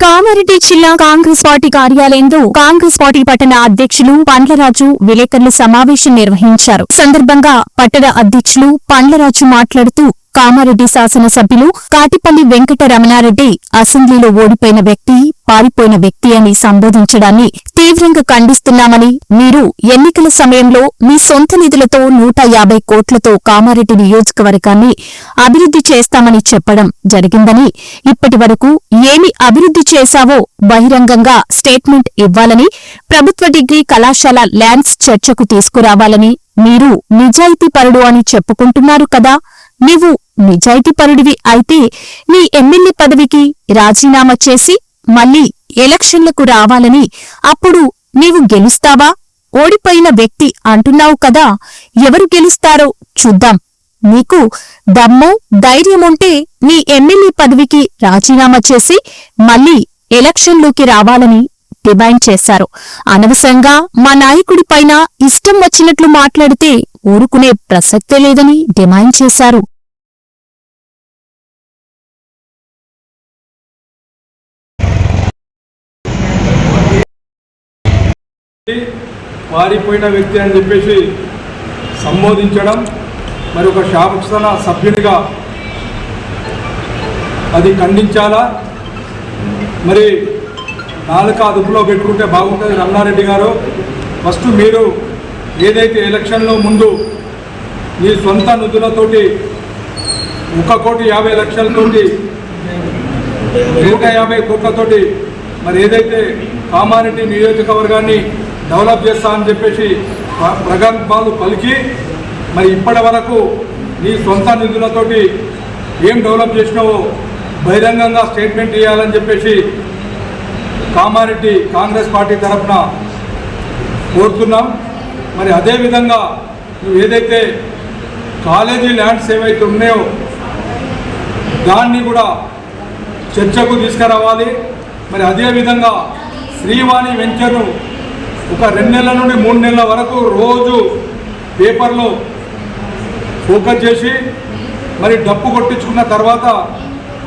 కామారెడ్డి జిల్లా కాంగ్రెస్ పార్టీ కార్యాలయంలో కాంగ్రెస్ పార్టీ పట్టణ అధ్యక్షులు పండ్లరాజు విలేకరుల సమావేశం నిర్వహించారు. సందర్భంగా పట్టణ అధ్యక్షులు పండ్లరాజు మాట్లాడుతూ కామారెడ్డి శాసనసభ్యులు కాటిపల్లి వెంకట రమణారెడ్డి అసెంబ్లీలో ఓడిపోయిన వ్యక్తి పారిపోయిన వ్యక్తి అని సంబోధించడాన్ని తీవ్రంగా ఖండిస్తున్నామని మీరు ఎన్నికల సమయంలో మీ సొంత నిధులతో నూట యాభై కోట్లతో కామారెడ్డి నియోజకవర్గాన్ని అభివృద్ధి చేస్తామని చెప్పడం జరిగిందని ఇప్పటి వరకు ఏమి అభివృద్ధి చేశావో బహిరంగంగా స్టేట్మెంట్ ఇవ్వాలని ప్రభుత్వ డిగ్రీ కళాశాల ల్యాండ్స్ చర్చకు తీసుకురావాలని మీరు నిజాయితీ పరుడు అని చెప్పుకుంటున్నారు కదా? నీవు నిజాయితీపరుడివి అయితే నీ ఎమ్మెల్యే పదవికి రాజీనామా చేసి మళ్ళీ ఎలక్షన్లకు రావాలని అప్పుడు నీవు గెలుస్తావా? ఓడిపోయిన వ్యక్తి అంటున్నావు కదా ఎవరు గెలుస్తారో చూద్దాం. నీకు దమ్ము ధైర్యముంటే నీ ఎమ్మెల్యే పదవికి రాజీనామా చేసి మళ్ళీ ఎలక్షన్లోకి రావాలని డిమాండ్ చేశారు. అనవసరంగా మా నాయకుడిపైన ఇష్టం వచ్చినట్లు మాట్లాడితే ఊరుకునే ప్రసక్తే లేదని డిమాండ్ చేశారు. పారిపోయిన వ్యక్తి అని చెప్పేసి సంబోధించడం మరి ఒక శాసన సభ్యునిగా అది ఖండించాలా? మరి నాలుక అదుపులో పెట్టుకుంటే బాగుంటుంది రమణారెడ్డి గారు. ఫస్ట్ మీరు ఏదైతే ఎలక్షన్లో ముందు మీ సొంత నిధులతోటి ఒక కోటి యాభై లక్షలతోటి నూట యాభై కోట్లతోటి మరి ఏదైతే కామారెడ్డి నియోజకవర్గాన్ని డెవలప్ చేస్తా అని చెప్పేసి ప్రగల్భాలు పలికి మరి ఇప్పటి వరకు నీ సొంత నిధులతోటి ఏం డెవలప్ చేసినావో బహిరంగంగా స్టేట్మెంట్ ఇవ్వాలని చెప్పేసి కామారెడ్డి కాంగ్రెస్ పార్టీ తరఫున కోరుతున్నాం. మరి అదేవిధంగా నువ్వు ఏదైతే కాలేజీ ల్యాండ్స్ ఏవైతే ఉన్నాయో దాన్ని కూడా చర్చకు తీసుకురావాలి. మరి అదేవిధంగా శ్రీవాణి వెంచర్ను ఒక రెండు నెలల నుండి మూడు నెలల వరకు రోజు పేపర్లో ఫోకస్ చేసి మరి డప్పు కొట్టించుకున్న తర్వాత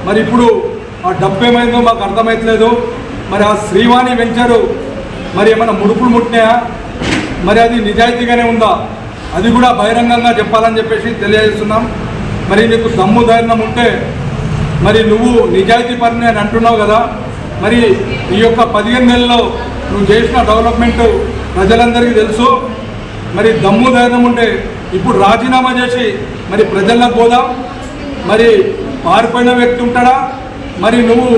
మరి ఇప్పుడు ఆ డప్పు ఏమైందో మాకు అర్థమవుతలేదు మరి ఆ శ్రీవాణి వెంచరు మరి ఏమైనా ముడుపులు ముట్టినాయా? మరి అది నిజాయితీగానే ఉందా? అది కూడా బహిరంగంగా చెప్పాలని చెప్పేసి తెలియజేస్తున్నాం. మరి నీకు దమ్ము ధైర్యం ఉంటే మరి నువ్వు నిజాయితీ పని అని అంటున్నావు కదా మరి ఈ యొక్క పదిహేను నెలల్లో నువ్వు చేసిన డెవలప్మెంట్ ప్రజలందరికీ తెలుసు. మరి దమ్ము ధైర్యం ఉంటే ఇప్పుడు రాజీనామా చేసి మరి ప్రజలకు పోదాం. మరి పారిపోయిన వ్యక్తి ఉంటాడా? మరి నువ్వు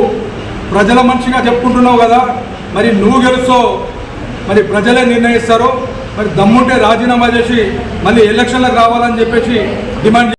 ప్రజల మనిషిగా చెప్పుకుంటున్నావు కదా మరి నువ్వు గెలుస్తో మరి ప్రజలే నిర్ణయిస్తారు మరి దమ్ముంటే రాజీనామా చేసి మళ్ళీ ఎలక్షన్లకు రావాలని చెప్పేసి డిమాండ్